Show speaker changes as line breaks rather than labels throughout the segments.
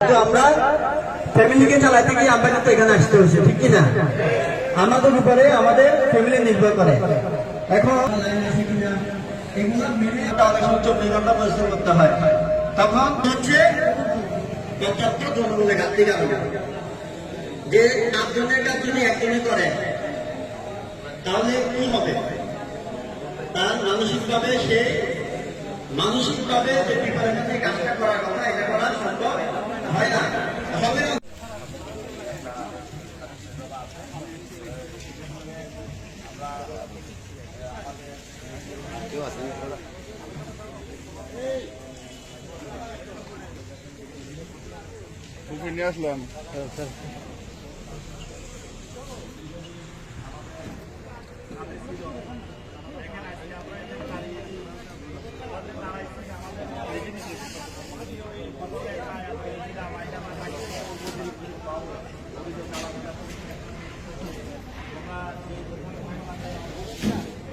আমরা ফ্যামিলিকে চালাতে গিয়ে আমরা কিন্তু এখানে আসতে হচ্ছে ঠিক কি না আমাদের উপরে আমাদের ফ্যামিলি নির্ভর করে। এখন তাহলে কি হবে? তার মানসিকভাবে সে মানসিকভাবে যে প্রিপারেশনে কাজটা করার কথা, এটা করা সম্ভব। হয় না হবে না
কুকুর নিয়ে আসলাম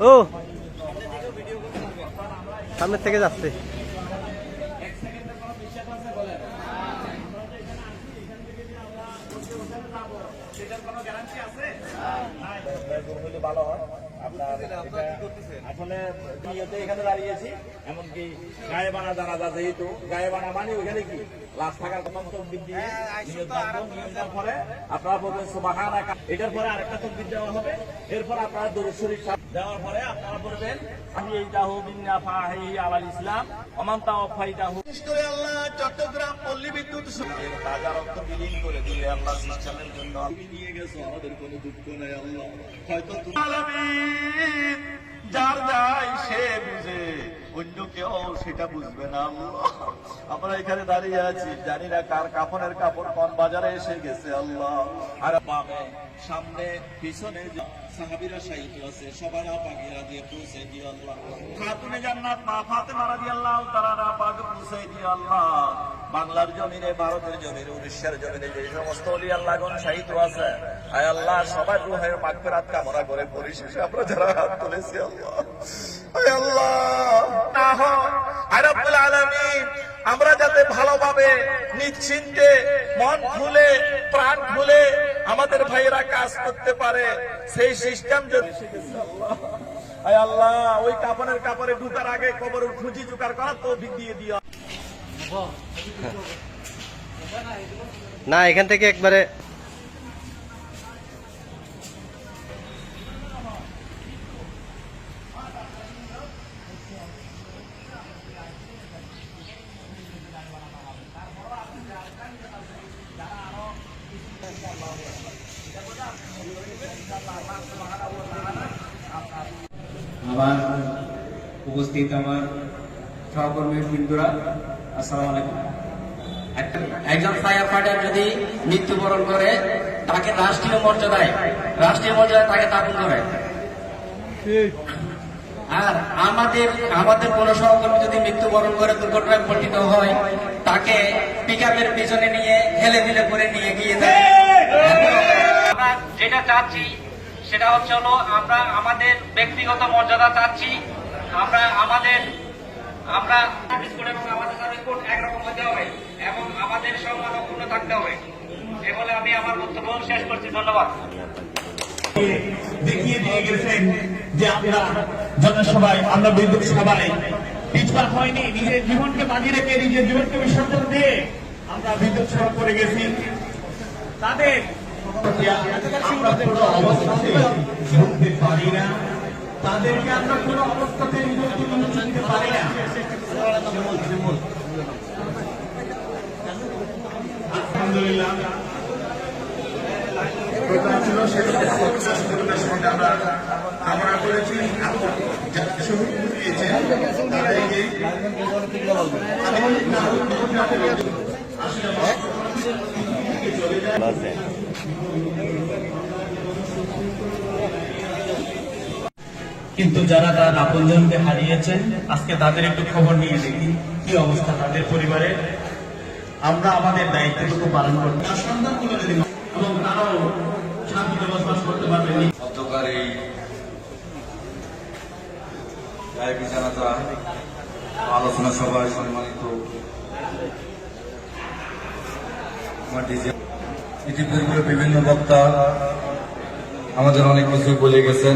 ও। সামনের থেকে যাচ্ছে।
হলে ভালো হয় আসলে নিয়তে এখানে দাঁড়িয়েছি এমনকি গায়ে বানা জানা যা যেহেতু গায়ে বানা মানে ওইখানে কি লাশ থাকার কথা তকবির দিয়ে নিয়ত বাঁধবো আপনারা বলবেন সুবাহান এটার পরে আরেকটা তকবির দেওয়া হবে। এরপর আপনারা দরুদ শরীফ দেওয়ার পরে আপনারা বলবেন আমি এইটাহু বিন্না ফাহি আলাল ইসলাম অমান তাওফাইতাহু হোক আল্লাহ চট্টগ্রাম পল্লী বিদ্যুৎ তাজা রক্ত বিলীন করে দিলে আল্লাহ সিস্টেমের জন্য নিয়ে গেছো আমাদের কোনো দুঃখ নাই আল্লাহ। হয়তো আলামিন! যার যাই সে বুঝে। অন্য কেউ সেটা বুঝবে না আমরা এখানে দাঁড়িয়ে আছি, জানি না কার কাপড়ের কাপড় কোন বাজারে এসে গেছে, আল্লাহ। আর বামে সামনে পিছনে সাহাবিরা সাহিত্য আছে সবার পাখিরা দিয়ে পৌঁছে দিয়ে আল্লাহ। খাতুনে জান্নাত মা ফাতেমা রাদিয়াল্লাহু তাআলা পাক পৌঁছে দিয়ে আল্লাহ। বাংলার জমিনে, ভারতের জমিনে, উড়িষ্যার জমিনে যে সমস্ত অলি আল্লাহগণ সাহিত্য আছে আয় আল্লাহ, সবার রুহের মাগফিরাত কামনা করে পরিশেষে আমরা যারা হাত তুলেছি, আল্লাহ। আয় আল্লাহ। আমরা যাতে ভালোভাবে, নিশ্চিন্তে মন খুলে, প্রাণ খুলে আমাদের ভাইয়েরা কাজ করতে পারে, সেই সিস্টেম যদি আল্লাহ, ওই কাপড়ের কাপড়ে ঢুকার আগে কবরের খুঁজি জুকার করার তৌফিক দিয়ে দিও।
না এখান থেকে একবারে।
আমার উপস্থিত আমার সহকর্মী বৃন্দরা। একজন ফায়ার ফাইটার যদি মৃত্যুবরণ করে, তাকে রাষ্ট্রীয় মর্যাদায় রাষ্ট্রীয় মর্যাদায় তাকে দাপন করে আর আমাদের আমাদের কোন সহকর্মী যদি মৃত্যুবরণ করে, দুর্ঘটনায় পতিত হয়, তাকে পিক আপের পিছনে নিয়ে হেলে ফেলে করে নিয়ে গিয়ে
যেটা চাচ্ছি, সেটা হচ্ছে হলো, আমরা আমাদের ব্যক্তিগত মর্যাদা চাচ্ছি, আমরা আমাদের আমরা সার্ভিস কোড এবং আমাদের সার্ভিস একরকম হতে হবে এবং আমাদের সম্মান অক্ষুণ্ণ থাকতে হবে। এ বলে আমি আমার বক্তব্য শেষ করছি। ধন্যবাদ।
দেখিয়ে দিয়ে গেছেন যে আমরা জনসভায় আমরা বিদ্যুৎ সভায় পিছপা হয়নি। নিজের জীবনকে বাজি রেখে নিজের জীবনকে বিসর্জন দিয়ে আমরা বিদ্যুৎ সভা করে গেছি। তাদের আমরা কোনো অবস্থাতে শুনতে পারি না। তাদেরকে আমরা কোনো অবস্থাতে নিজেকে মেনে নিতে পারি না। আলহামদুলিল্লাহ। ছিল সেটা আমরা কামনা করেছি। শহীদ দিয়েছে তাদেরকে কিন্তু যারা তার আপনজনকে হারিয়েছে, আজকে তাদের একটু খবর নিয়ে দেখি, কি অবস্থা তাদের পরিবারে। আমরা আমাদের দায়িত্বটুকু পালন করতে সন্ধান করে এবং তারাও শান্তিতে বসবাস করতে পারবেন
অন্ধকার এই গায়বী আলোচনা সভায় সম্মানিত
ইতিপূর্বে বিভিন্ন বক্তা আমাদের অনেক কিছু বলে গেছেন।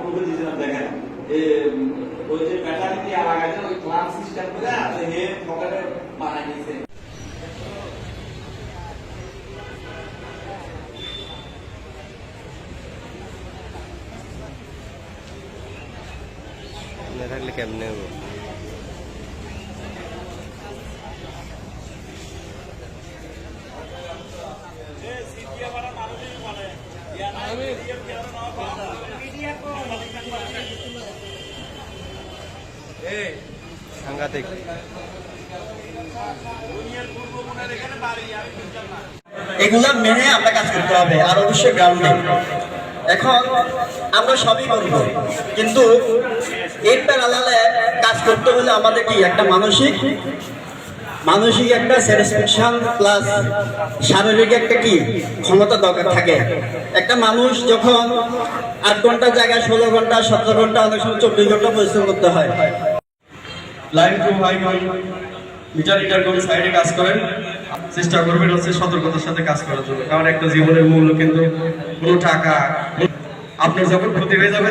ওই যে ব্যাটারি দিয়ে লাগাইছে ওই ক্লাম সিস্টেম করে আছে, হে পকেটে বানাই দিয়েছে।
থাকলে কেমনে হব?
এগুলা মেনে আমরা কাজ করতে হবে, আর অবশ্যই গ্রাউন্ডে এখন আমরা সবই করব কিন্তু কাজ করতে হলে আমাদের কি, একটা মানসিক? মানসিক একটা স্যাটিসফ্যাকশন প্লাস শারীরিক একটা কি, ক্ষমতা দরকার থাকে। একটা মানুষ যখন আট ঘণ্টা জায়গায় ষোলো ঘণ্টা, সতেরো ঘণ্টা অনেক সময় চব্বিশ ঘণ্টা পরিশ্রম করতে হয়
line to high meter meter করে সাইডে কাজ করেন, চেষ্টা করবেন হচ্ছে সতর্কতার সাথে কাজ করার জন্য। কারণ একটা জীবনের মূল্য কিন্তু কোনো টাকা আপনার যখন ক্ষতি হয়ে যাবে